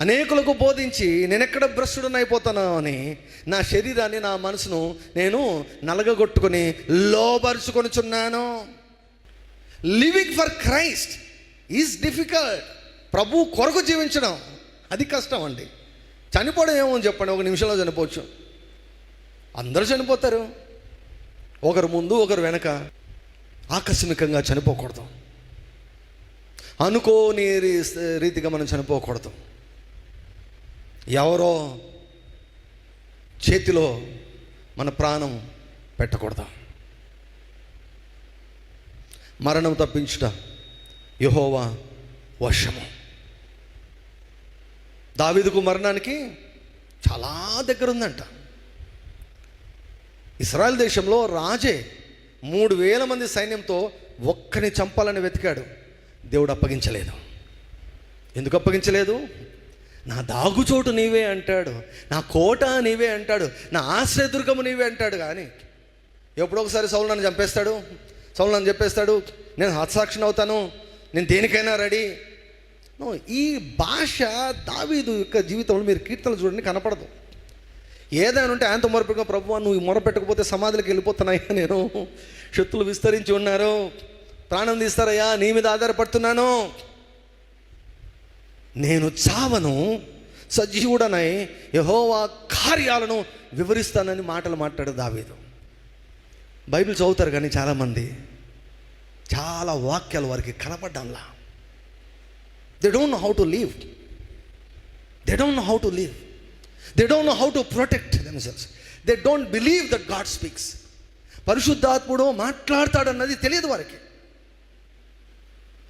అనేకులకు బోధించి నేను ఎక్కడ అని నా శరీరాన్ని నా మనసును నేను నలగగొట్టుకొని లోబరుచుకొనుచున్నాను. Living for Christ is difficult ప్రభు కొరకు జీవించడం అది కష్టం అండి. చనిపోవడం ఏమో అని చెప్పండి ఒక నిమిషంలో చనిపోవచ్చు. అందరూ చనిపోతారు. ఒకరు ముందు ఒకరు వెనక ఆకస్మికంగా చనిపోకూడదు. అనుకోని రీ- రీతిగా మనం చనిపోకూడదు. ఎవరో చేతిలో మన ప్రాణం పెట్టకూడదు. మరణం తప్పించుట యహోవా వర్షము దావీదుకు మరణానికి చాలా దగ్గర ఉందంట ఇస్రాయల్ దేశంలో రాజే మూడు వేల మంది సైన్యంతో ఒక్కని చంపాలని వెతికాడు. దేవుడు అప్పగించలేదు. ఎందుకు అప్పగించలేదు? నా దాగుచోటు నీవే అంటాడు నా కోట నీవే అంటాడు నా ఆశ్రయదుర్గము నీవే అంటాడు కానీ ఎప్పుడో ఒకసారి సౌలు నన్ను చంపేస్తాడు సౌలు నన్ను చెప్పేస్తాడు నేను హతసాక్షిని అవుతాను నేను దేనికైనా రెడీ. ఈ భాష దావీదు యొక్క జీవితంలో మీరు కీర్తనలు చూడండి కనపడదు. ఏదైనా ఉంటే ఆయనతో మొరపెట్టుకో ప్రభు నువ్వు మొరపెట్టకపోతే సమాధులకు వెళ్ళిపోతున్నాయా నేను? శత్రులు విస్తరించి ఉన్నారు ప్రాణం తీస్తారయ్యా నీ మీద ఆధారపడుతున్నాను. నేను చావను సజీవుడనై యహోవా కార్యాలను వివరిస్తానని మాటలు మాట్లాడు దావీదు. బైబిల్ చదువుతారు కానీ చాలామంది చాలా వాక్యాలు వారికి కనపడ్డంలా. They don't know how to leave they don't know how to leave they don't know how to protect themselves they don't believe that God speaks పరిశుద్ధాత్ముడు మాట్లాడతాడన్నది తెలియదు వారికి.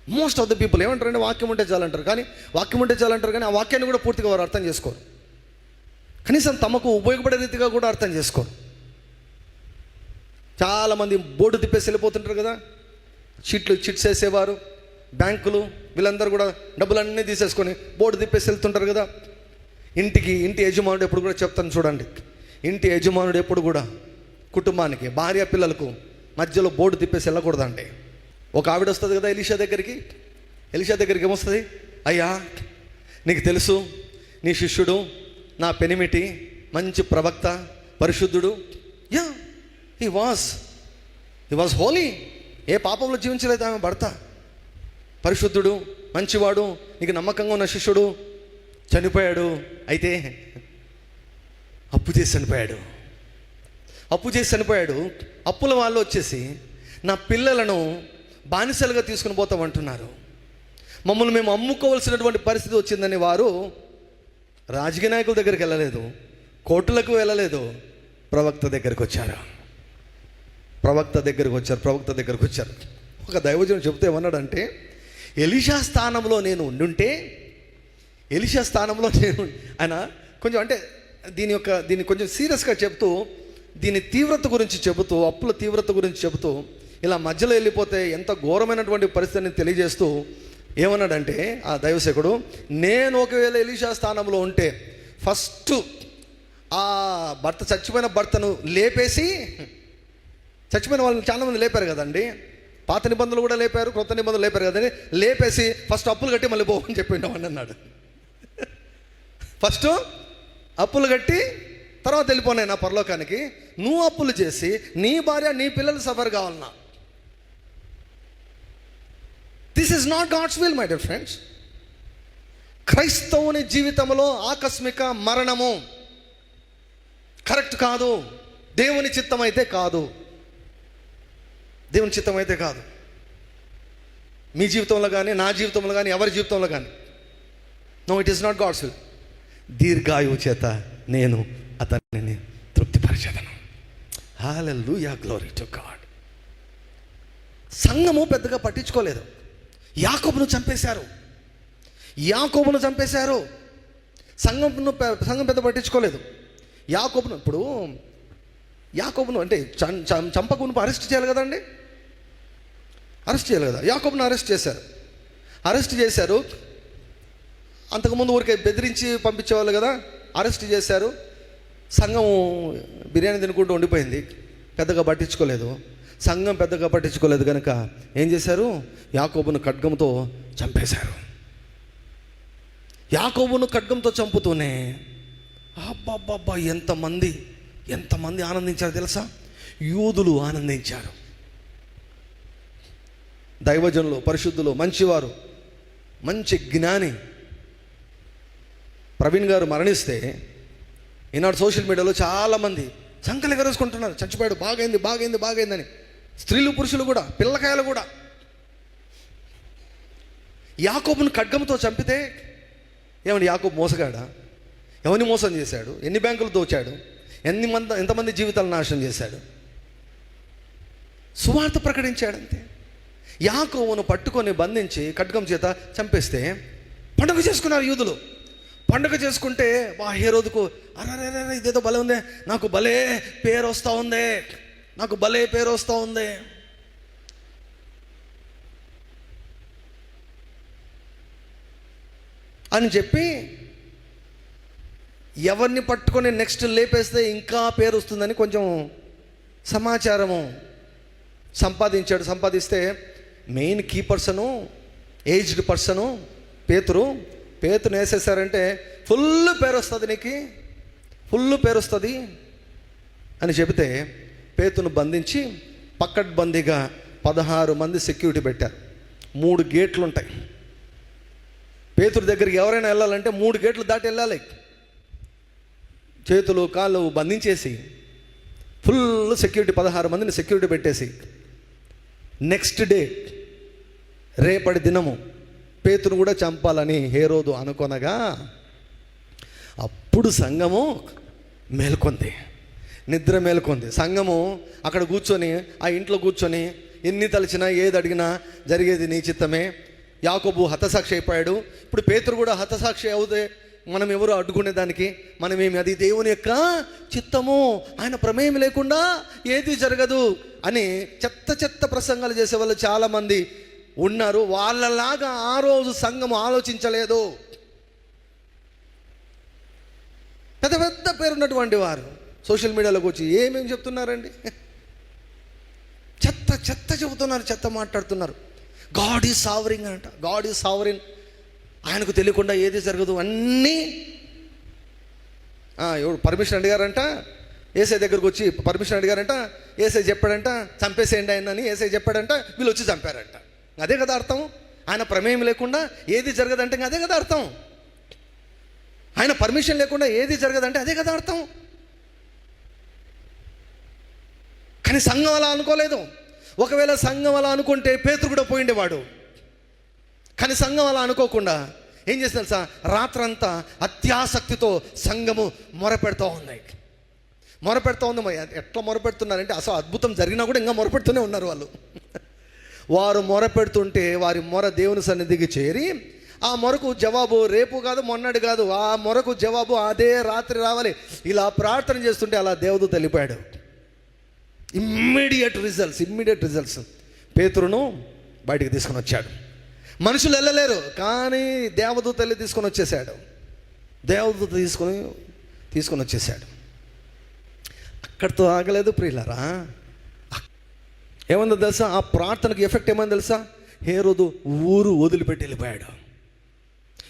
మోస్ట్ ఆఫ్ ద పీపుల్ ఏమంటారంటే వాక్యం ఉంటే చాలంటారు. కానీ వాక్యం ఉంటే చాలంటారు కానీ ఆ వాక్యాన్ని కూడా పూర్తిగా వారు అర్థం చేసుకోరు. కనీసం తమకు ఉపయోగపడే రీతిగా కూడా అర్థం చేసుకోరు. చాలామంది బోర్డు తిప్పేసి వెళ్ళిపోతుంటారు కదా. చిట్లు చిట్స్ వేసేవారు బ్యాంకులు వీళ్ళందరూ కూడా డబ్బులన్నీ తీసేసుకొని బోర్డు తిప్పేసి వెళ్తుంటారు కదా. ఇంటికి ఇంటి యజమానుడు ఎప్పుడు కూడా చెప్తాను చూడండి. ఇంటి యజమానుడు ఎప్పుడు కూడా కుటుంబానికి భార్య పిల్లలకు మధ్యలో బోర్డు తిప్పేసి వెళ్ళకూడదండి. ఒక ఆవిడ వస్తుంది కదా ఎలిషా దగ్గరికి? ఎలిషా దగ్గరికి ఏమొస్తుంది? అయ్యా నీకు తెలుసు నీ శిష్యుడు నా పెనిమిటి మంచి ప్రవక్త పరిశుద్ధుడు. Yeah he was he was holy ఏ పాపంలో జీవించలేదు ఆమె భర్త. పరిశుద్ధుడు మంచివాడు నీకు నమ్మకంగా ఉన్న శిష్యుడు. చనిపోయాడు అయితే అప్పు చేసి చనిపోయాడు. అప్పు చేసి చనిపోయాడు అప్పుల వాళ్ళు వచ్చేసి నా పిల్లలను బానిసలుగా తీసుకుని పోతామంటున్నారు మమ్మల్ని మేము అమ్ముకోవాల్సినటువంటి పరిస్థితి వచ్చిందని వారు రాజకీయ నాయకుల దగ్గరికి వెళ్ళలేదు కోర్టులకు వెళ్ళలేదు ప్రవక్త దగ్గరికి వచ్చారు. ప్రవక్త దగ్గరికి వచ్చారు ప్రవక్త దగ్గరికి వచ్చారు. ఒక దైవజనం చెబుతూ ఏమన్నాడంటే ఎలిషా స్థానంలో నేను ఉండుంటే ఎలిషా స్థానంలో నేను ఆయన కొంచెం అంటే దీని యొక్క దీన్ని కొంచెం సీరియస్గా చెబుతూ దీని తీవ్రత గురించి చెబుతూ అప్పుల తీవ్రత గురించి చెబుతూ ఇలా మధ్యలో వెళ్ళిపోతే ఎంత ఘోరమైనటువంటి పరిస్థితిని తెలియజేస్తూ ఏమన్నాడంటే ఆ దైవసేకుడు నేను ఒకవేళ ఎలీషా స్థానంలో ఉంటే ఫస్ట్ ఆ భర్త చచ్చిపోయిన భర్తను లేపేసి చచ్చిపోయిన వాళ్ళని చాలా మంది లేపారు కదండి. పాత నిబంధనలు కూడా లేపారు కొత్త నిబంధనలు లేపారు కదండి. లేపేసి ఫస్ట్ అప్పులు కట్టి మళ్ళీ పోవని చెప్పిండు అన్నాడు. ఫస్ట్ అప్పులు కట్టి తర్వాత వెళ్ళిపోయినాయి నా పరలోకానికి. నువ్వు అప్పులు చేసి నీ భార్య నీ పిల్లలు సఫర్ కావాలన్నా this is not God's will my dear friends క్రైస్తవుని జీవితంలో ఆకస్మిక మరణము కరెక్ట్ కాదు. దేవుని చిత్తం అయితే కాదు. దేవుని చిత్తం అయితే కాదు. మీ జీవితంలో కానీ నా జీవితంలో కానీ ఎవరి జీవితంలో కానీ no it is not God's will దీర్ఘాయువు చేత నేను అతన్ని తృప్తిపరచేదను. హాలూయా గ్లోరీ టు గాడ్ సంఘము పెద్దగా పట్టించుకోలేదు. యాకోబును చంపేశారు. యాకోబును చంపేశారు. సంఘంను సంఘం పెద్ద పట్టించుకోలేదు. యాకోబును ఇప్పుడు యాకోబును అంటే చం- చంపకును అరెస్ట్ చేయాలి కదండి? అరెస్ట్ చేయాలి కదా. యాకోబును అరెస్ట్ చేశారు. అరెస్ట్ చేశారు. అంతకుముందు ఊరికే బెదిరించి పంపించేవాళ్ళు కదా. అరెస్ట్ చేశారు. సంఘం బిర్యానీ తినుకుంటూ ఉండిపోయింది. పెద్దగా పట్టించుకోలేదు. సంఘం పెద్దగా పట్టించుకోలేదు కనుక ఏం చేశారు? యాకోబును ఖడ్గంతో చంపేశారు. యాకోబును ఖడ్గంతో చంపుతూనే అబ్బాబ్బాబ్బా ఎంతమంది ఎంతమంది ఆనందించారు తెలుసా? యూదులు ఆనందించారు. దైవజనులు పరిశుద్ధులు మంచివారు మంచి జ్ఞాని ప్రవీణ్ గారు మరణిస్తే ఈనాడు సోషల్ మీడియాలో చాలామంది సంకలు ఎగరేసుకుంటున్నారు చచ్చిపోయాడు బాగైంది బాగైంది బాగైందని. స్త్రీలు పురుషులు కూడా పిల్లకాయలు కూడా. యాకోబును ఖడ్గంతో చంపితే ఏమని యాకోబు మోసగాడా? ఎవరిని మోసం చేశాడు? ఎన్ని బ్యాంకులు దోచాడు? ఎన్ని మంది ఎంతమంది జీవితాలను నాశనం చేశాడు? సువార్త ప్రకటించాడంతే. యాకోవును పట్టుకొని బంధించి ఖడ్గం చేత చంపేస్తే పండుగ చేసుకున్నారు యూదులు. పండుగ చేసుకుంటే వా ఏ రోజుకు అరే ఇదేదో భలే ఉందే నాకు భలే పేరు వస్తూ ఉందే. నాకు భలే పేరు వస్తూ ఉంది. అని చెప్పి ఎవరిని పట్టుకొని నెక్స్ట్ లేపేస్తే ఇంకా పేరు వస్తుందని కొంచెం సమాచారము సంపాదించాడు. సంపాదిస్తే main key person aged person పేతురు పేతును వేసేసారంటే ఫుల్ పేరు వస్తుంది నీకు ఫుల్ పేరు వస్తుంది అని చెబితే పేతును బంధించి పక్కడ్బందీగా పదహారు మంది సెక్యూరిటీ పెట్టారు. మూడు గేట్లు ఉంటాయి పేతుడి దగ్గరికి ఎవరైనా వెళ్ళాలంటే మూడు గేట్లు దాటి వెళ్ళాలి. చేతులు కాళ్ళు బంధించేసి ఫుల్ సెక్యూరిటీ పదహారు మందిని సెక్యూరిటీ పెట్టేసి నెక్స్ట్ డే రేపటి దినము పేతును కూడా చంపాలని హేరోదు అనుకొనగా అప్పుడు సంఘము మేల్కొంది. నిద్ర మేలుకుంది. సంఘము అక్కడ కూర్చొని ఆ ఇంట్లో కూర్చొని ఎన్ని తలిచినా ఏది అడిగినా జరిగేది నీ చిత్తమే. యాకోబు హతసాక్షి అయిపోయాడు. ఇప్పుడు పేతురు కూడా హతసాక్షి అవుతే మనం ఎవరు అడ్డుకునే దానికి? మనమేమి? అది దేవుని యొక్క చిత్తము. ఆయన ప్రమేయం లేకుండా ఏది జరగదు అని చెత్త చెత్త ప్రసంగాలు చేసే వాళ్ళు చాలామంది ఉన్నారు. వాళ్ళలాగా ఆ రోజు సంఘము ఆలోచించలేదు. పెద్ద పెద్ద పేరున్నటువంటి వారు. సోషల్ మీడియాలోకి వచ్చి ఏమేమి చెప్తున్నారండి? చెత్త చెత్త చెబుతున్నారు చెత్త మాట్లాడుతున్నారు. గాడ్ ఈజ్ సావరింగ్ అంట. గాడ్ ఈజ్ సావరింగ్ ఆయనకు తెలియకుండా ఏది జరగదు అన్నీ. ఎవడు పర్మిషన్ అడిగారంట? ఏసై దగ్గరకు వచ్చి పర్మిషన్ అడిగారంట? ఏసై చెప్పాడంట? చంపేసేయండి ఆయన అని ఏసై చెప్పాడంట? వీళ్ళు వచ్చి చంపారంట. అదే కదా అర్థం? ఆయన ప్రమేయం లేకుండా ఏది జరగదంటే అదే కదా అర్థం. ఆయన పర్మిషన్ లేకుండా ఏది జరగదంటే అదే కదా అర్థం. కానీ సంఘం అలా అనుకోలేదు. ఒకవేళ సంఘం అలా అనుకుంటే పేతురు కూడా పోయిండేవాడు. కానీ సంఘం అలా అనుకోకుండా ఏం చేసిన తెలుసా? రాత్రంతా అత్యాసక్తితో సంఘము మొరపెడుతూ ఉన్నాయి మొరపెడుతూ ఉంది ఎట్లా మొరపెడుతున్నారంటే అసలు అద్భుతం జరిగినా కూడా ఇంకా మొరపెడుతూనే ఉన్నారు వాళ్ళు. వారు మొరపెడుతుంటే వారి మొర దేవుని సన్నిధికి చేరి ఆ మొరకు జవాబు రేపు కాదు మొన్నటి కాదు ఆ మొరకు జవాబు అదే రాత్రి రావాలి. ఇలా ప్రార్థన చేస్తుంటే అలా దేవుడు తెలిపాడు ఇమ్మీడియట్ రిజల్ట్స్ ఇమ్మీడియట్ రిజల్ట్స్ పేతురును బయటికి తీసుకొని వచ్చాడు. మనుషులు వెళ్ళలేరు కానీ దేవదూత వెళ్ళి తీసుకొని వచ్చేసాడు దేవదూత తీసుకొని తీసుకొని వచ్చేసాడు అక్కడితో ఆగలేదు ప్రియులరా. ఏమందో తెలుసా? ఆ ప్రార్థనకు ఎఫెక్ట్ ఏమైంది తెలుసా? హే రోజు ఊరు వదిలిపెట్టి వెళ్ళిపోయాడు.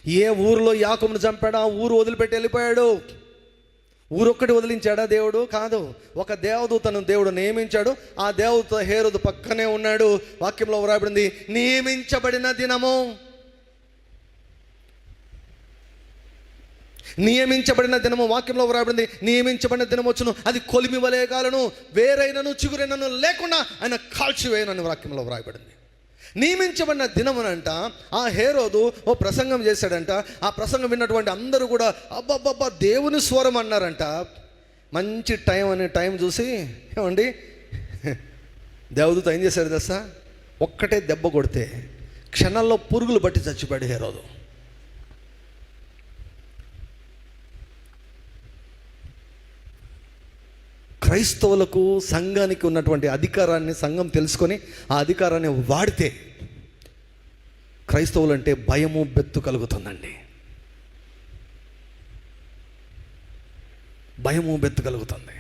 ఏ ఊరిలో యాకమును చంపాడో ఆ ఊరు వదిలిపెట్టి వెళ్ళిపోయాడు. ఊరొక్కటి వదిలించాడా దేవుడు? కాదు. ఒక దేవదూతను దేవుడు నియమించాడు. ఆ దేవదూత హేరుదు పక్కనే ఉన్నాడు. వాక్యంలో వ్రాయబడింది నియమించబడిన దినము. నియమించబడిన దినము. వాక్యంలో వ్రాయబడింది నియమించబడిన దినం వచ్చును. అది కొలిమి వలే కాలను వేరైనను చిగురైనను లేకుండా ఆయన కాల్చివేయనని వాక్యంలో వ్రాయబడింది. నియమించబడిన దినమునంట ఆ హేరోదు ఓ ప్రసంగం చేశాడంట. ఆ ప్రసంగం విన్నటువంటి అందరూ కూడా అబ్బబ్బబ్బా దేవుని స్వరం అన్నారంట. మంచి టైం అనే టైం చూసి ఏమండి? దేవదూత ఏం చేశారు దశ ఒక్కటే దెబ్బ కొడితే క్షణాల్లో పురుగులు బట్టి చచ్చిపోయాడు హేరోదు. క్రైస్తవులకు సంఘానికి ఉన్నటువంటి అధికారాన్ని సంఘం తెలుసుకొని ఆ అధికారాన్ని వాడితే క్రైస్తవులు అంటే భయము బెత్తు కలుగుతుందండి. భయము బెత్తు కలుగుతుంది.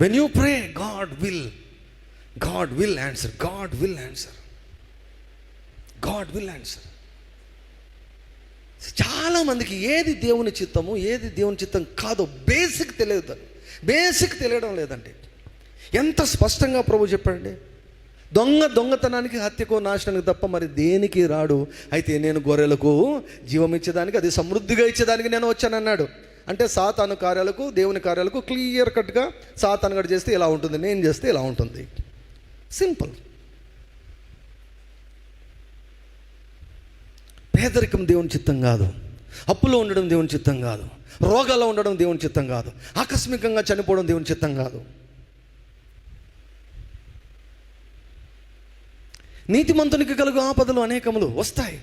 When you pray God will God will answer God will answer God will answer చాలామందికి ఏది దేవుని చిత్తము ఏది దేవుని చిత్తం కాదో బేసిక్ తెలియదు బేసిక్ తెలియడం లేదండి. ఎంత స్పష్టంగా ప్రభు చెప్పండి దొంగ దొంగతనానికి హత్యకు నాశనానికి తప్ప మరి దేనికి రాడు? అయితే నేను గొర్రెలకు జీవం ఇచ్చేదానికి అది సమృద్ధిగా ఇచ్చేదానికి నేను వచ్చానన్నాడు. అంటే సాతాను కార్యాలకు దేవుని కార్యాలకు క్లియర్ కట్గా సాతాను గడు చేస్తే ఇలా ఉంటుంది నేను చేస్తే ఇలా ఉంటుంది. సింపుల్ పేదరికం దేవుని చిత్తం కాదు. అప్పులో ఉండడం దేవుని చిత్తం కాదు. రోగాల్లో ఉండడం దేవుని చిత్తం కాదు. ఆకస్మికంగా చనిపోవడం దేవుని చిత్తం కాదు. నీతిమంతునికి కలుగు ఆపదలు అనేకములు వస్తాయి.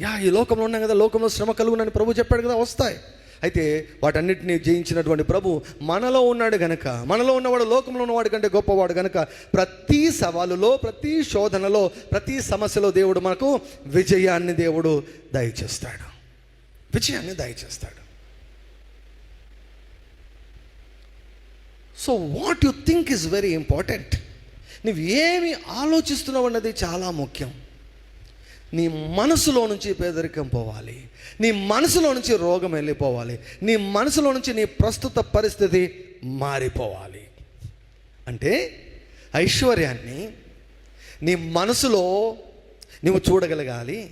యా ఈ లోకంలో ఉన్నాం కదా లోకంలో శ్రమ కలుగునని ప్రభు చెప్పాడు కదా వస్తాయి. అయితే వాటన్నిటిని జయించినటువంటి ప్రభు మనలో ఉన్నాడు గనక మనలో ఉన్నవాడు లోకంలో ఉన్నవాడు కంటే గొప్పవాడు గనక ప్రతి సవాలులో ప్రతి శోధనలో ప్రతి సమస్యలో దేవుడు మనకు విజయాన్ని దేవుడు దయచేస్తాడు. విజయాన్ని దయచేస్తాడు. So what you think is very important నువ్వు ఏమి ఆలోచిస్తున్నావు అన్నది చాలా ముఖ్యం. నీ మనసులో నుంచి పేదరికం పోవాలి నీ మనసులో నుంచి రోగం వెళ్ళిపోవాలి. నీ మనసులో నుంచి నీ ప్రస్తుత పరిస్థితి మారిపోవాలి. అంటే ఐశ్వర్యాన్ని నీ మనసులో నువ్వు చూడగలగాలి.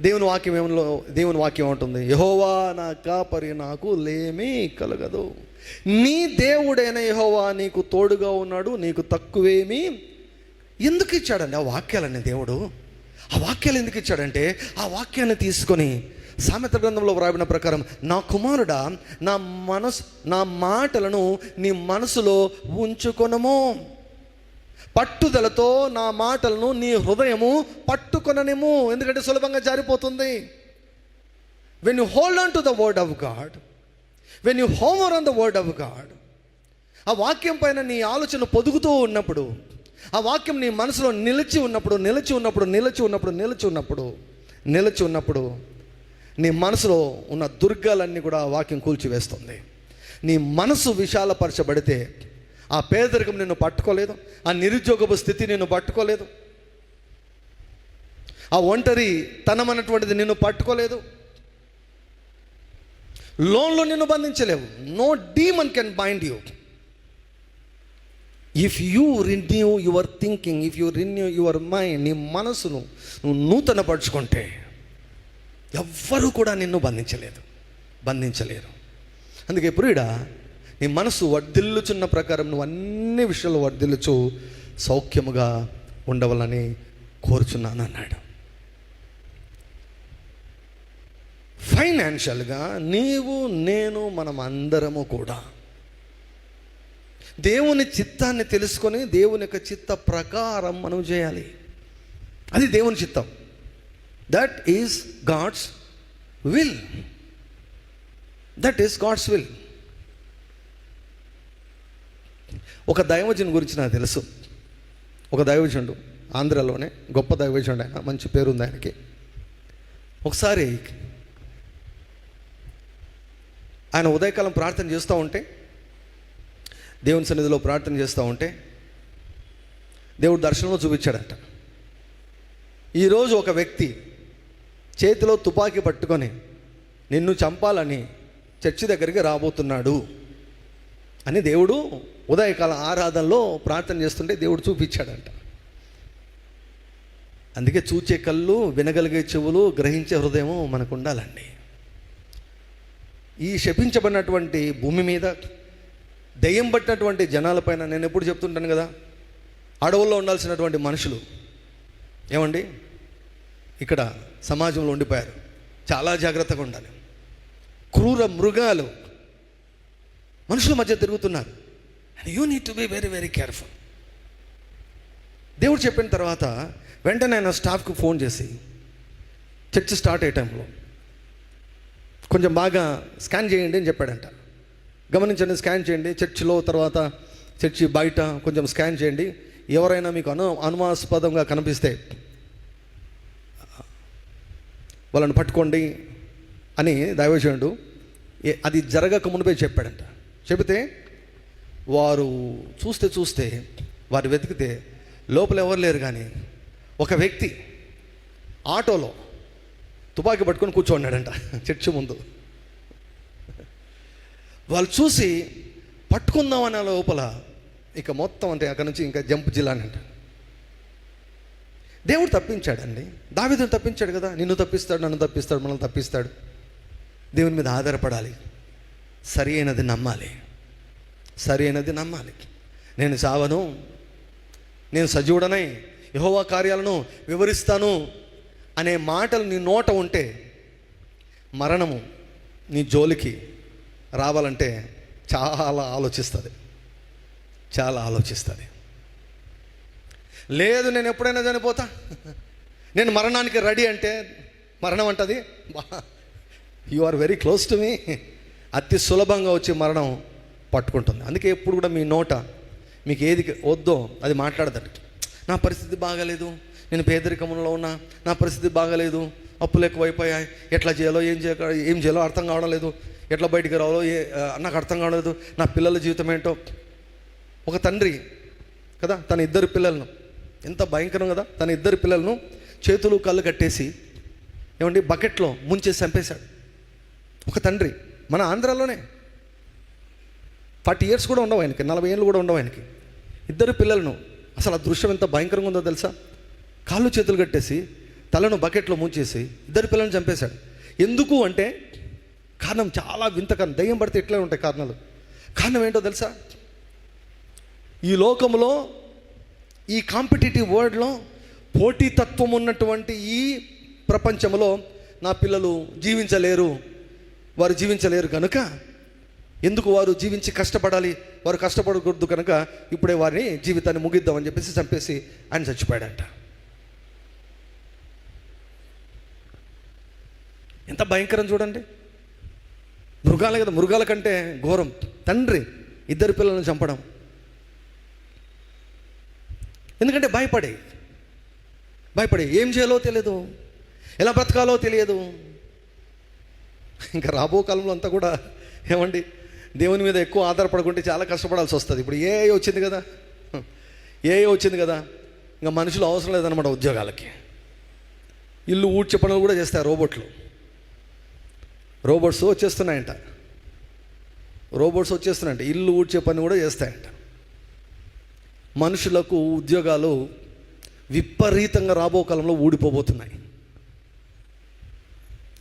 దేవుని వాక్యం ఏమో దేవుని వాక్యం ఉంటుంది యహోవా నా కాపరి నాకు లేమీ కలగదు. నీ దేవుడైన యహోవా నీకు తోడుగా ఉన్నాడు నీకు తక్కువేమీ ఎందుకు ఇచ్చాడండి ఆ వాక్యాలని దేవుడు? ఆ వాక్యాలు ఎందుకు ఇచ్చాడంటే ఆ వాక్యాన్ని తీసుకొని సామెత గ్రంథంలో వ్రాయబడిన ప్రకారం నా కుమారుడా నా మనసు నా మాటలను నీ మనసులో ఉంచుకొనము. పట్టుదలతో నా మాటలను నీ హృదయము పట్టుకొననేము. ఎందుకంటే సులభంగా జారిపోతుంది. When you hold on to the word of God when you hammer on the word of God ఆ వాక్యం పైన నీ ఆలోచన పొదుగుతూ ఉన్నప్పుడు ఆ వాక్యం నీ మనసులో నిలిచి ఉన్నప్పుడు నిలిచి ఉన్నప్పుడు నిలిచి ఉన్నప్పుడు నిలిచి ఉన్నప్పుడు నిలిచి ఉన్నప్పుడు నీ మనసులో ఉన్న దుర్గాలన్నీ కూడా ఆ వాక్యం కూల్చివేస్తుంది. నీ మనసు విశాలపరచబడితే ఆ పేదరికం నిన్ను పట్టుకోలేదు ఆ నిరుద్యోగపు స్థితి నిన్ను పట్టుకోలేదు ఆ ఒంటరి తనమన్నటువంటిది నిన్ను పట్టుకోలేదు. లోన్లో నిన్ను బంధించలేవు. No demon can bind you if you renew your thinking if you renew your mind నీ మనసును నువ్వు నూతనపరుచుకుంటే ఎవ్వరూ కూడా నిన్ను బంధించలేదు బంధించలేరు. అందుకే ప్రియుడ నీ మనసు వర్ధిల్లుచున్న ప్రకారం నువ్వు అన్ని విషయాలు వర్ధిల్లుచు సౌఖ్యముగా ఉండవాలని కోరుచున్నాను అన్నాడు. ఫైనాన్షియల్గా నీవు నేను మనం అందరము కూడా దేవుని చిత్తాన్ని తెలుసుకొని దేవుని యొక్క చిత్త ప్రకారం మనం చేయాలి. అది దేవుని చిత్తం. That is God's will that is God's will ఒక దైవజన్ గురించి నాకు తెలుసు. ఒక దైవజనుడు ఆంధ్రలోనే గొప్ప దైవజనుడు ఆయన మంచి పేరు ఉంది ఆయనకి. ఒకసారి ఆయన ఉదయకాలం ప్రార్థన చేస్తూ ఉంటే దేవుని సన్నిధిలో ప్రార్థన చేస్తూ ఉంటే దేవుడు దర్శనంలో చూపించాడట. ఈరోజు ఒక వ్యక్తి చేతిలో తుపాకీ పట్టుకొని నిన్ను చంపాలని చర్చి దగ్గరికి రాబోతున్నాడు అని దేవుడు ఉదయకాల ఆరాధనలో ప్రార్థన చేస్తుంటే దేవుడు చూపించాడంట. అందుకే చూచే కళ్ళు వినగలిగే చెవులు గ్రహించే హృదయం మనకు ఉండాలండి. ఈ శపించబడినటువంటి భూమి మీద దెయ్యం పట్టినటువంటి జనాలపైన నేను ఎప్పుడు చెప్తుంటాను కదా? అడవుల్లో ఉండాల్సినటువంటి మనుషులు. ఏమండి? ఇక్కడ సమాజంలో ఉండిపోయారు. చాలా జాగ్రత్తగా ఉండాలి. క్రూర మృగాలు మనుషుల మధ్య తిరుగుతున్నారు. And you need to be very very careful దేవుడు చెప్పిన తర్వాత వెంటనే ఆయన స్టాఫ్కి ఫోన్ చేసి చర్చ్ స్టార్ట్ అయ్యే టైంలో కొంచెం బాగా స్కాన్ చేయండి అని చెప్పాడంట. గమనించండి స్కాన్ చేయండి. చర్చిలో తర్వాత చర్చి బయట కొంచెం స్కాన్ చేయండి. ఎవరైనా మీకు అను అనుమానాస్పదంగా కనిపిస్తే వాళ్ళని పట్టుకోండి అని దైవజనుడు అది జరగక మునిపే చెప్పాడంట. చెబితే వారు చూస్తే చూస్తే వారు వెతికితే లోపల ఎవరు లేరు కానీ ఒక వ్యక్తి ఆటోలో తుపాకీ పట్టుకొని కూర్చోన్నాడంట. చర్చి ముందు. వాళ్ళు చూసి పట్టుకుందామనే లోపల ఇక మొత్తం అంటే అక్కడ నుంచి ఇంకా జంప్ జిల్లా అంటాడు దేవుడు తప్పించాడండి. దావిదని తప్పించాడు కదా. నిన్ను తప్పిస్తాడు నన్ను తప్పిస్తాడు మనల్ని తప్పిస్తాడు. దేవుని మీద ఆధారపడాలి. సరి అయినది నమ్మాలి. సరి అయినది నమ్మాలి. నేను సావను నేను సజీవుడనై యహోవా కార్యాలను వివరిస్తాను అనే మాటలు నీ నోట ఉంటే మరణము నీ జోలికి రావాలంటే చాలా ఆలోచిస్తుంది. చాలా ఆలోచిస్తుంది. లేదు నేను ఎప్పుడైనా చనిపోతా? నేను మరణానికి రెడీ అంటే మరణం అంటది? You are very close to me అతి సులభంగా వచ్చి మరణం పట్టుకుంటుంది. అందుకే ఎప్పుడు కూడా మీ నోట మీకు ఏది వద్దో అది మాట్లాడదండి. నా పరిస్థితి బాగాలేదు నేను పేదరికంలో ఉన్నా నా పరిస్థితి బాగాలేదు అప్పులు ఎక్కువైపోయాయి ఎట్లా చేయాలో ఏం చేయ ఏం చేయాలో అర్థం కావడం లేదు. ఎట్లా బయటికి రావాలో ఏ నాకు అర్థం కాలేదు. నా పిల్లల జీవితం ఏంటో. ఒక తండ్రి కదా తన ఇద్దరు పిల్లలను. ఎంత భయంకరం కదా తన ఇద్దరు పిల్లలను చేతులు కళ్ళు కట్టేసి ఏమండి బకెట్లో ముంచేసి చంపేశాడు. ఒక తండ్రి మన ఆంధ్రాలోనే. ఫార్టీ ఇయర్స్ కూడా ఉండవు ఆయనకి నలభై ఏళ్ళు కూడా ఉండవు ఆయనకి. ఇద్దరు పిల్లలను అసలు ఆ దృశ్యం ఎంత భయంకరంగా ఉందో తెలుసా? కాళ్ళు చేతులు కట్టేసి తలను బకెట్లో ముంచేసి ఇద్దరు పిల్లల్ని చంపేశాడు. ఎందుకు అంటే కారణం చాలా వింత కారణం. దయ్యం పడితే ఇట్లే ఉంటాయి కారణాలు. కారణం ఏంటో తెలుసా? ఈ లోకంలో ఈ కాంపిటేటివ్ వరల్డ్లో పోటీతత్వం ఉన్నటువంటి ఈ ప్రపంచంలో నా పిల్లలు జీవించలేరు. వారు జీవించలేరు కనుక ఎందుకు వారు జీవించి కష్టపడాలి? వారు కష్టపడకూడదు కనుక ఇప్పుడే వారిని జీవితాన్ని ముగిద్దామని చెప్పేసి చంపేసి ఆయన చచ్చిపోయాడంట. ఎంత భయంకరం చూడండి. మృగాలే కదా మృగాల కంటే ఘోరం. తండ్రి ఇద్దరు పిల్లలను చంపడం. ఎందుకంటే భయపడే. భయపడే. ఏం చేయాలో తెలియదు ఎలా బ్రతకాలో తెలియదు. ఇంకా రాబో కాలంలో అంతా కూడా ఏమండి దేవుని మీద ఎక్కువ ఆధారపడకుంటే చాలా కష్టపడాల్సి వస్తుంది. ఇప్పుడు ఏ వచ్చింది కదా? ఏ వచ్చింది కదా? ఇంకా మనుషులు అవసరం లేదన్నమాట ఉద్యోగాలకి. ఇల్లు ఊడ్చే పనులు కూడా చేస్తారు రోబోట్లు. రోబోట్స్ వచ్చేస్తున్నాయంట. రోబోట్స్ వచ్చేస్తున్నాయంట. ఇల్లు ఊడ్చే పని కూడా చేస్తాయంట. మనుషులకు ఉద్యోగాలు విపరీతంగా రాబో కాలంలో ఊడిపోబోతున్నాయి.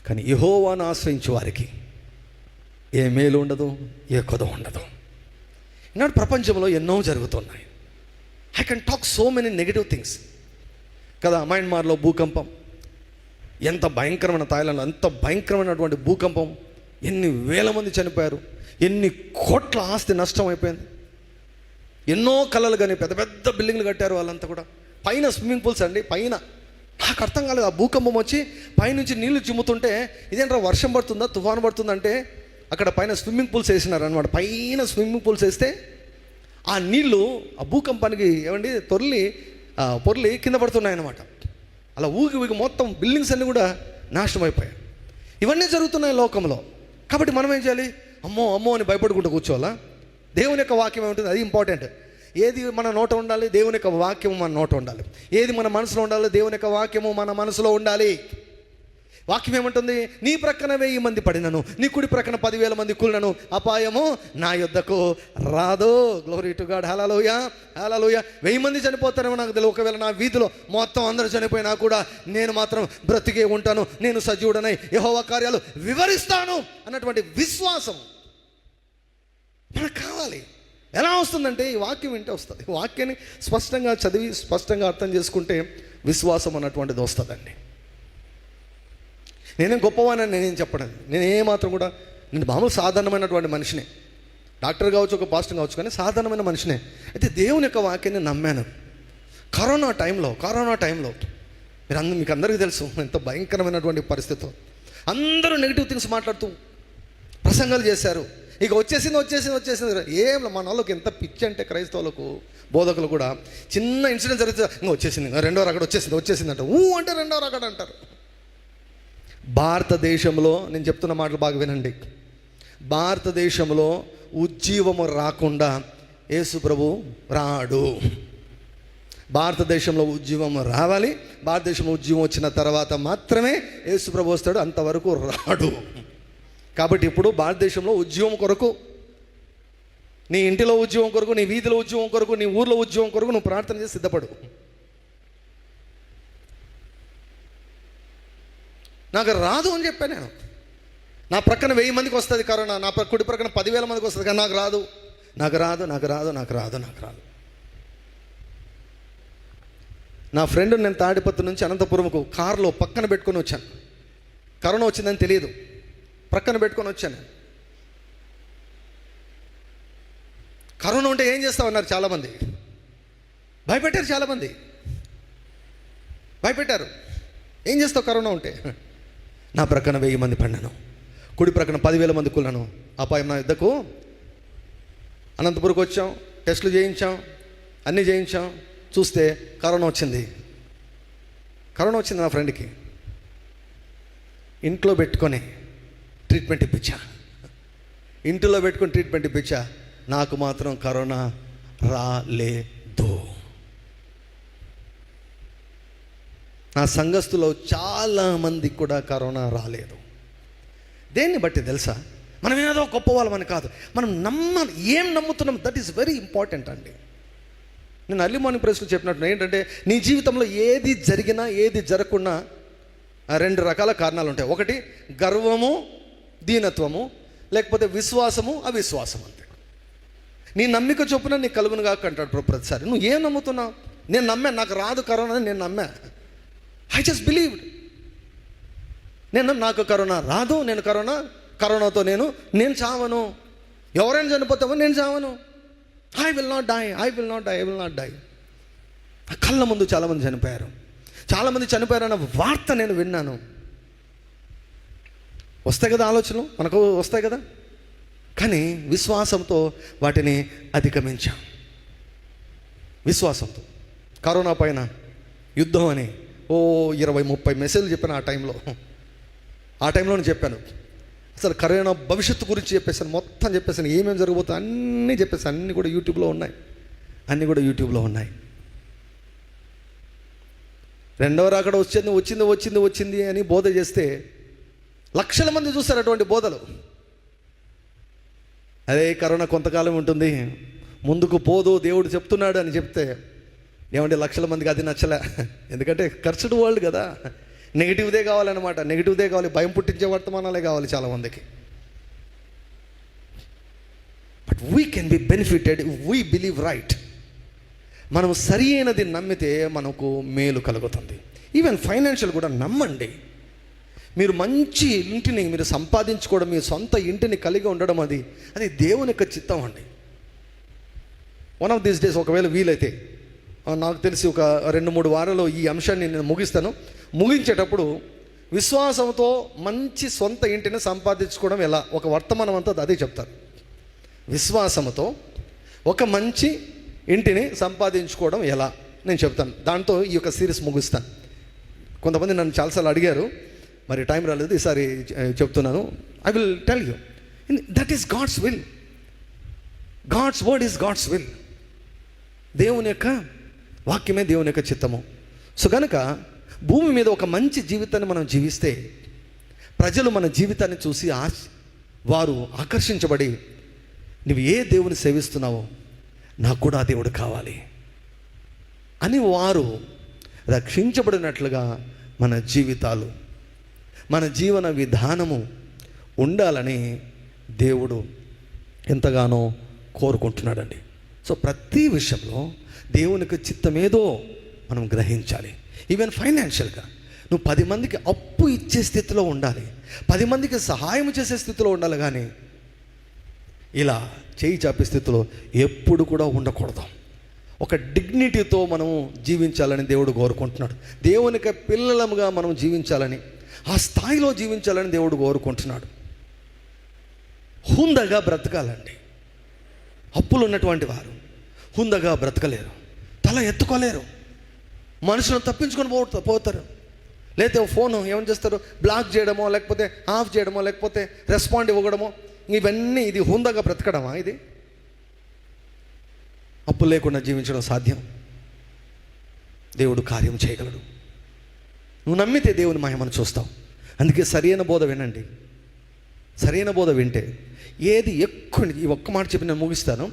కానీ యహోవాను ఆశ్రయించే వారికి ఏ మేలు ఉండదు ఏ కొద ఉండదు. ఈనాడు ప్రపంచంలో ఎన్నో జరుగుతున్నాయి. I can talk so many negative things కదా మయన్మార్లో భూకంపం. ఎంత భయంకరమైన థాయిలాండ్ ఎంత భయంకరమైనటువంటి భూకంపం. ఎన్ని వేల మంది చనిపోయారు ఎన్ని కోట్ల ఆస్తి నష్టం అయిపోయింది. ఎన్నో కళలు కానీ పెద్ద పెద్ద బిల్డింగ్లు కట్టారు వాళ్ళంతా కూడా. పైన స్విమ్మింగ్ పూల్స్ అండి పైన. నాకు అర్థం కాలేదు ఆ భూకంపం వచ్చి పైనుంచి నీళ్ళు చిమ్ముతుంటే ఇదేంట్రా వర్షం పడుతుందా తుఫాను పడుతుందంటే అక్కడ పైన స్విమ్మింగ్ పూల్స్ వేసినారు అనమాట పైన స్విమ్మింగ్ పూల్స్ వేస్తే ఆ నీళ్ళు ఆ భూకంపానికి ఏమండి తొర్లి ఆ, పొర్లి కింద పడుతున్నాయన్నమాట. అలా ఊగి ఊగి మొత్తం బిల్డింగ్స్ అన్నీ కూడా నాశనం అయిపోయాయి ఇవన్నీ జరుగుతున్నాయి లోకంలో. కాబట్టి మనం ఏం చేయాలి? అమ్మో అమ్మో అని భయపడుకుంటూ కూర్చోవాలా? దేవుని యొక్క వాక్యం ఏముంటుంది? అది ఇంపార్టెంట్ ఏది మన నోట ఉండాలి? దేవుని యొక్క వాక్యము మన నోట ఉండాలి. ఏది మన మనసులో ఉండాలి? దేవుని యొక్క వాక్యము మన మనసులో ఉండాలి. వాక్యం ఏమంటుంది? నీ ప్రక్కన వెయ్యి మంది పడినను నీ కుడి ప్రక్కన పదివేల మంది కూలినను అపాయము నా యుద్ధకు రాదు. గ్లోరీ టు గాడ్ హలలోయ హలలోయ వెయ్యి మంది చనిపోతారేమో నాకు తెలియదు. ఒకవేళ నా వీధిలో మొత్తం అందరూ చనిపోయినా కూడా నేను మాత్రం బ్రతికే ఉంటాను. నేను సజీవుడనై యహోవ కార్యాలు వివరిస్తాను అన్నటువంటి విశ్వాసం మనకు కావాలి. ఎలా వస్తుందంటే ఈ వాక్యం వింటే వస్తుంది. వాక్యాన్ని స్పష్టంగా చదివి స్పష్టంగా అర్థం చేసుకుంటే విశ్వాసం అన్నటువంటిది వస్తుందండి. నేనేం గొప్పవానని నేనేం చెప్పడం నేను ఏ మాత్రం కూడా నేను మామూలు సాధారణమైనటువంటి మనిషినే. డాక్టర్ కావచ్చు ఒక పాస్టర్ కావచ్చు కానీ సాధారణమైన మనిషినే. అయితే దేవుని యొక్క వాక్యాన్ని నమ్మాను. కరోనా టైంలో కరోనా టైంలో మీరు అందరూ మీకు అందరికీ తెలుసు ఎంత భయంకరమైనటువంటి పరిస్థితి. అందరూ నెగిటివ్ థింగ్స్ మాట్లాడుతూ ప్రసంగాలు చేశారు. ఇక వచ్చేసింది వచ్చేసింది వచ్చేసింది. ఏం మన వాళ్ళకి ఎంత పిచ్చి అంటే క్రైస్తవులకు బోధకులు కూడా చిన్న ఇన్సిడెంట్ జరిగితే ఇంకా వచ్చేసింది రెండో రకడ వచ్చేసింది వచ్చేసింది అంట ఊ అంటే రెండో రకడ అంటారు. భారతదేశంలో నేను చెప్తున్న మాటలు బాగా వినండి. భారతదేశంలో ఉజ్జీవము రాకుండా యేసు ప్రభు రాడు. భారతదేశంలో ఉద్యమం రావాలి. భారతదేశంలో ఉద్యమం వచ్చిన తర్వాత మాత్రమే యేసు ప్రభు వస్తాడు అంతవరకు రాడు. కాబట్టి ఇప్పుడు భారతదేశంలో ఉద్యమం కొరకు నీ ఇంటిలో ఉద్యమం కొరకు నీ వీధిలో ఉద్యమం కొరకు నీ ఊర్లో ఉద్యమం కొరకు నువ్వు ప్రార్థన చేసి సిద్ధపడు. నాకు రాదు అని చెప్పాను నేను. నా ప్రక్కన వెయ్యి మందికి వస్తుంది కరోనా నా కుడి ప్రక్కన పదివేల మందికి వస్తుంది కానీ నాకు రాదు. నాకు రాదు నాకు రాదు నాకు రాదు నాకు రాదు. నా ఫ్రెండ్ నేను తాడిపత్తు నుంచి అనంతపురంకు కారులో పక్కన పెట్టుకొని వచ్చాను. కరోనా వచ్చిందని తెలియదు. ప్రక్కన పెట్టుకొని వచ్చాను కరోనా ఉంటే ఏం చేస్తావు అన్నారు చాలామంది? భయపెట్టారు చాలామంది. భయపెట్టారు. ఏం చేస్తావు కరోనా ఉంటే? నా ప్రక్కన వెయ్యి మంది పడినాను కుడి ప్రక్కన పదివేల మంది కుళ్ళను. అపాయం నా ఇద్దకు? అనంతపురంకి వచ్చాం టెస్టులు చేయించాం అన్నీ చేయించాం. చూస్తే కరోనా వచ్చింది. కరోనా వచ్చింది నా ఫ్రెండ్కి. ఇంట్లో పెట్టుకొని ట్రీట్మెంట్ ఇప్పించా. ఇంట్లో పెట్టుకొని ట్రీట్మెంట్ ఇప్పించా. నాకు మాత్రం కరోనా రాలేదు. నా సంఘస్థులో చాలా మందికి కూడా కరోనా రాలేదు. దేన్ని బట్టి తెలుసా? మనం ఏదో గొప్ప వాళ్ళమని కాదు. మనం నమ్మ ఏం నమ్ముతున్నాం దట్ ఈస్ వెరీ ఇంపార్టెంట్ అండి. నేను అర్లీ మార్నింగ్ ప్రెస్లో చెప్పినట్టు ఏంటంటే నీ జీవితంలో ఏది జరిగినా ఏది జరగకుండా రెండు రకాల కారణాలు ఉంటాయి. ఒకటి గర్వము దీనత్వము లేకపోతే విశ్వాసము అవిశ్వాసం అంతే. నీ నమ్మిక చొప్పున నీ కలుగును కాక అంటాడు ప్రతిసారి. నువ్వు ఏం నమ్ముతున్నావు? నేను నమ్మా నాకు రాదు కరోనా అని నేను నమ్మా. ఐ జస్ట్ బిలీవ్డ్ నేను నాకు కరోనా రాదు నేను కరోనా కరోనాతో నేను నేను చావను. ఎవరైనా చనిపోతామో నేను చావను. I will not die I will not die I will not die కళ్ళ ముందు చాలామంది చనిపోయారు. చాలామంది చనిపోయారన్న వార్త నేను విన్నాను. వస్తాయి కదా ఆలోచనలు? మనకు వస్తాయి కదా? కానీ విశ్వాసంతో వాటిని అధిగమించాం. విశ్వాసంతో. కరోనా పైన యుద్ధం అని ఓ ఇరవై ముప్పై మెసేజ్లు చెప్పాను ఆ టైంలో. ఆ టైంలో చెప్పాను. అసలు కరోనా భవిష్యత్తు గురించి చెప్పేసాను మొత్తం చెప్పేసాను ఏమేమి జరగబోతుంది అన్నీ చెప్పేసాను అన్నీ కూడా యూట్యూబ్లో ఉన్నాయి. అన్నీ కూడా యూట్యూబ్లో ఉన్నాయి. రెండవ రాకడ వచ్చింది వచ్చింది వచ్చింది వచ్చింది అని బోధ చేస్తే లక్షల మంది చూస్తారు అటువంటి బోధలు. అదే కరోనా కొంతకాలం ఉంటుంది ముందుకు పోదు దేవుడు చెప్తున్నాడు అని చెప్తే ఏమంటే లక్షల మందికి అది నచ్చలే. ఎందుకంటే ఖర్చుడు వరల్డ్ కదా. నెగిటివ్దే కావాలన్నమాట. నెగిటివ్దే కావాలి. భయం పుట్టించే వర్తమానాలే కావాలి చాలామందికి but we can be benefited we believe right మనం సరి అయినది నమ్మితే మనకు మేలు కలుగుతుంది. ఈవెన్ ఫైనాన్షియల్ కూడా నమ్మండి. మీరు మంచి ఇంటిని మీరు సంపాదించుకోవడం మీ సొంత ఇంటిని కలిగి ఉండడం అది అది దేవుని యొక్క చిత్తం అండి. వన్ ఆఫ్ దీస్ డేస్ ఒకవేళ వీలైతే నాకు తెలిసి ఒక రెండు మూడు వారాల్లో ఈ అంశాన్ని నేను ముగిస్తాను. ముగించేటప్పుడు విశ్వాసంతో మంచి సొంత ఇంటిని సంపాదించుకోవడం ఎలా? ఒక వర్తమానం అంతా అదే చెప్తారు. విశ్వాసముతో ఒక మంచి ఇంటిని సంపాదించుకోవడం ఎలా? నేను చెప్తాను. దాంతో ఈ యొక్క సిరీస్ ముగిస్తాను. కొంతమంది నన్ను చాలాసార్లు అడిగారు. మరి టైం రాలేదు ఈసారి చెప్తున్నాను. I will tell you that is God's will God's word is God's will దేవుని యొక్క వాక్యమే దేవుని యొక్క చిత్తము. సో కనుక భూమి మీద ఒక మంచి జీవితాన్ని మనం జీవిస్తే ప్రజలు మన జీవితాన్ని చూసి ఆశ వారు ఆకర్షించబడి నువ్వు ఏ దేవుని సేవిస్తున్నావో నాకు కూడా ఆ దేవుడు కావాలి అని వారు రక్షించబడినట్లుగా మన జీవితాలు మన జీవన విధానము ఉండాలని దేవుడు ఎంతగానో కోరుకుంటున్నాడండి. సో ప్రతి విషయంలో దేవునికి చిత్తమేదో మనం గ్రహించాలి. ఈవెన్ ఫైనాన్షియల్గా నువ్వు పది మందికి అప్పు ఇచ్చే స్థితిలో ఉండాలి. పది మందికి సహాయం చేసే స్థితిలో ఉండాలి కానీ ఇలా చేయి చాపే స్థితిలో ఎప్పుడు కూడా ఉండకూడదు. ఒక డిగ్నిటీతో మనం జీవించాలని దేవుడు కోరుకుంటున్నాడు. దేవునికి పిల్లలముగా మనం జీవించాలని ఆ స్థాయిలో జీవించాలని దేవుడు కోరుకుంటున్నాడు. హుందగా బ్రతకాలండి. అప్పులు ఉన్నటువంటి వారు. హుందగా బ్రతకలేరు. తల ఎత్తుకోలేరు. మనుషులను తప్పించుకొని పో పోతారు. లేకపోతే ఫోన్ ఏమని చేస్తారు? బ్లాక్ చేయడమో లేకపోతే ఆఫ్ చేయడమో లేకపోతే రెస్పాండ్ ఇవ్వడమో. ఇవన్నీ ఇది హుందగా బ్రతకడమా ఇది? అప్పు లేకుండా జీవించడం సాధ్యం. దేవుడు కార్యం చేయగలడు. నువ్వు నమ్మితే దేవుని మహిమను చూస్తావు. అందుకే సరైన బోధ వినండి. సరైన బోధ వింటే ఏది ఎక్కువ ఈ ఒక్క మాట చెప్పి నేను ముగిస్తాను.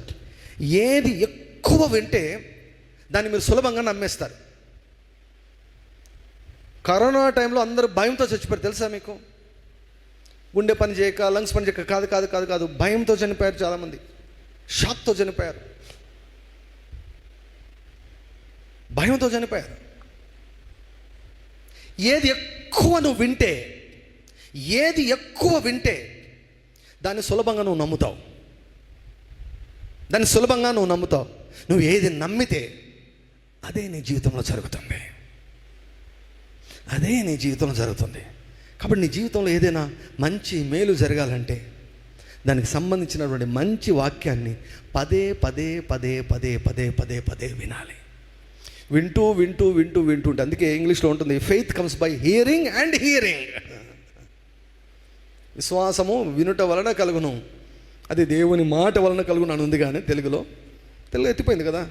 ఏది ఎక్కువ ఎక్కువ వింటే దాన్ని మీరు సులభంగా నమ్మేస్తారు. కరోనా టైంలో అందరూ భయంతో చచ్చిపోయారు తెలుసా మీకు? గుండె పని చేయక లంగ్స్ పని చేయక కాదు కాదు కాదు కాదు భయంతో చనిపోయారు చాలామంది. షాక్తో చనిపోయారు. భయంతో చనిపోయారు. ఏది ఎక్కువ నువ్వు వింటే ఏది ఎక్కువ వింటే దాన్ని సులభంగా నువ్వు నమ్ముతావు. దాన్ని సులభంగా నువ్వు నమ్ముతావు. నువ్వు ఏది నమ్మితే అదే నీ జీవితంలో జరుగుతుంది. అదే నీ జీవితంలో జరుగుతుంది. కాబట్టి నీ జీవితంలో ఏదైనా మంచి మేలు జరగాలంటే దానికి సంబంధించినటువంటి మంచి వాక్యాన్ని పదే పదే పదే పదే పదే పదే పదే వినాలి. వింటూ వింటూ వింటూ వింటూ ఉంటే అందుకే ఇంగ్లీష్లో ఉంటుంది faith comes by hearing and hearing విశ్వాసము వినుట వలన కలుగును. అది దేవుని మాట వలన కలుగును అని ఉంది కానీ తెలుగులో. తెలుగు ఎత్తిపోయింది కదా.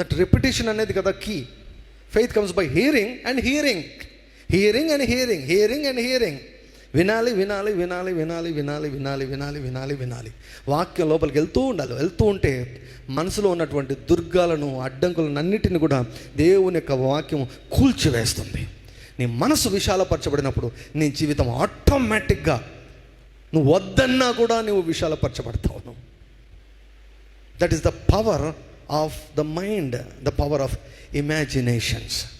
దట్ రెప్యుటేషన్ అనేది కదా key faith comes by hearing and hearing hearing and hearing hearing and hearing వినాలి వినాలి వినాలి వినాలి వినాలి వినాలి వినాలి వినాలి వినాలి. వాక్యం లోపలికి వెళ్తూ ఉండాలి. వెళ్తూ ఉంటే మనసులో ఉన్నటువంటి దుర్గాలను అడ్డంకులను అన్నిటిని కూడా దేవుని యొక్క వాక్యం కూల్చివేస్తుంది. నీ మనసు విశాలపరచబడినప్పుడు నీ జీవితం ఆటోమేటిక్గా నువ్వు వద్దన్నా కూడా నువ్వు విశాలపరచబడతావు. That is the power of the mind, the power of imaginations.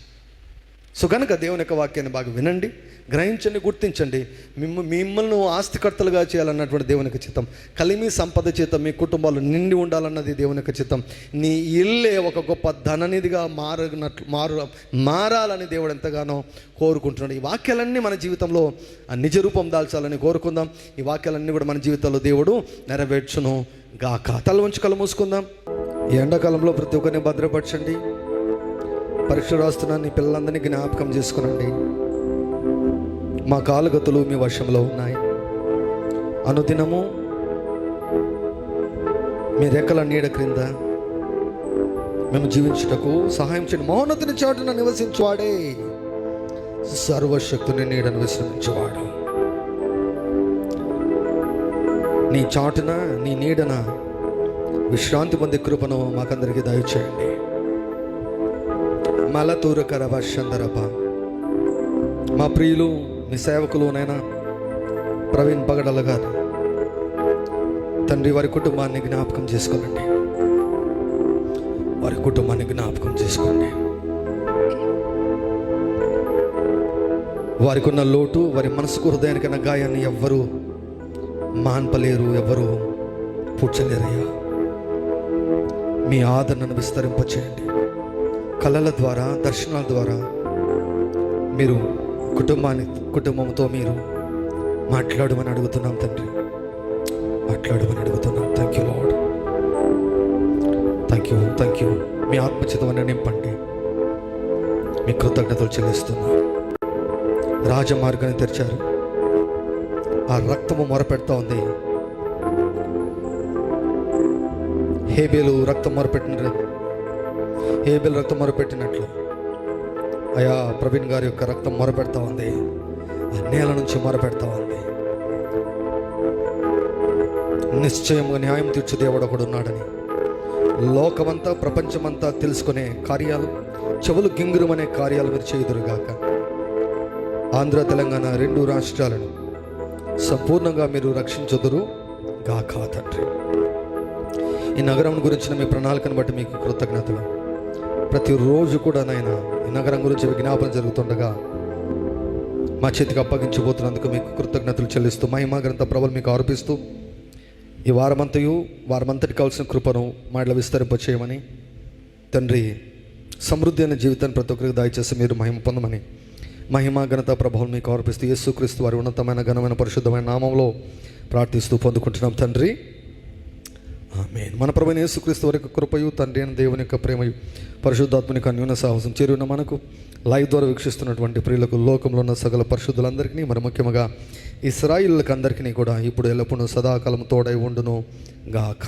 So కనుక దేవుని యొక్క వాక్యాన్ని బాగా వినండి గ్రహించండి గుర్తించండి. మిమ్మ మిమ్మల్ని ఆస్తికర్తలుగా చేయాలన్నటువంటి దేవుని యొక్క చిత్తం కలిమి సంపద చేత మీ కుటుంబాలు నిండి ఉండాలన్నది దేవుని యొక్క చిత్తం. నీ ఇల్లే ఒక గొప్ప ధననిధిగా మారినట్లు మారు మారాలని దేవుడు ఎంతగానో కోరుకుంటున్నాడు. ఈ వాక్యాలన్నీ మన జీవితంలో నిజ రూపం దాల్చాలని కోరుకుందాం. ఈ వాక్యాలన్నీ కూడా మన జీవితంలో దేవుడు నెరవేర్చును గాక. తల ఉంచి కళ్ళు మూసుకుందాం. ఈ ఎండాకాలంలో ప్రతి ఒక్కరిని భద్రపరచండి. పరీక్ష రాస్తున్న నీ పిల్లలందరినీ జ్ఞాపకం చేసుకునండి. మా కాలుగతులు మీ వర్షంలో ఉన్నాయి. అనుదినము మీ రెక్కల నీడ క్రింద మేము జీవించుటకు సహాయం చేయండి. మౌనతని చాటున నివసించువాడే. సర్వశక్తుని నీడను విశ్రమించేవాడు. నీ చాటున నీ నీడన విశ్రాంతి పొందే కృపను మాకందరికీ దయచేయండి. మలతూరకర వర్షందరప మా ప్రియులు మీ సేవకులునైనా ప్రవీణ్ పగడల గారు తండ్రి వారి కుటుంబాన్ని జ్ఞాపకం చేసుకోనండి వారి కుటుంబాన్ని జ్ఞాపకం చేసుకోండి. వారికి ఉన్న లోటు వారి మనసుకు హృదయానికైన గాయాన్ని ఎవ్వరూ మాన్పలేరు ఎవ్వరూ పూడ్చలేరయ్యా. మీ ఆదరణను విస్తరింపచేయండి. కళల ద్వారా దర్శనాల ద్వారా మీరు కుటుంబాన్ని కుటుంబంతో మీరు మాట్లాడమని అడుగుతున్నాం తండ్రి. మాట్లాడమని అడుగుతున్నాం. Thank you lord thank you thank you మీ ఆత్మచితమని నింపండి. మీ కృతజ్ఞతలు చెల్లిస్తున్నారు రాజమార్గాన్ని తెరిచారు. ఆ రక్తము మొరపెడతా ఉంది. హేబేలు రక్తం మొరపెట్టిన హేబేలు రక్తం మొరపెట్టినట్లు. అయా ప్రవీణ్ గారి యొక్క రక్తం మొరపెడతా ఉంది. ఆ నేల నుంచి మొరపెడతా ఉంది. నిశ్చయంగా న్యాయం తీర్చు దేవుడు ఒకడు ఉన్నాడని. లోకమంతా ప్రపంచమంతా తెలుసుకునే కార్యాలు చెవులు గింగురమనే కార్యాలు మీరు చేయుదురుగాక. ఆంధ్ర తెలంగాణ రెండు రాష్ట్రాలను సంపూర్ణంగా మీరు రక్షించుదురు గాక తండ్రి. ఈ నగరం గురించిన మీ ప్రణాళికను బట్టి మీకు కృతజ్ఞతలు. ప్రతిరోజు కూడా నాయన నగరం గురించి విజ్ఞాపన జరుగుతుండగా మా చేతికి అప్పగించబోతున్నందుకు మీకు కృతజ్ఞతలు చెల్లిస్తూ మహిమా గ్రంథ ప్రభలు మీకు ఆరోపిస్తూ ఈ వారమంతయు వారమంతటి కావాల్సిన కృపను మాటలు విస్తరింపచేయమని తండ్రి సమృద్ధి అయిన జీవితాన్ని ప్రతి ఒక్కరికి దయచేసి మీరు మహిమ పొందమని మహిమా ఘనత ప్రభావం మీకు ఆరోపిస్తూ యేసుక్రీస్తు వారి ఉన్నతమైన ఘనమైన పరిశుద్ధమైన నామంలో ప్రార్థిస్తూ పొందుకుంటున్నాం. తండ్రి ఆమేన్. మన ప్రభుని యేసుక్రీస్తు వారి యొక్క కృపయు తండ్రి అయిన దేవుని యొక్క ప్రేమయు పరిశుద్ధాత్మని యొక్క సాహసం చేరిన మనకు లైవ్ ద్వారా వీక్షిస్తున్నటువంటి ప్రియులకు లోకంలో ఉన్న సకల పరిశుద్ధులందరికీ మరి ముఖ్యంగా ఇస్రాయిల్కి అందరికీ కూడా ఇప్పుడు ఎల్లప్పుడూ సదాకాలం తోడై ఉండును గాక.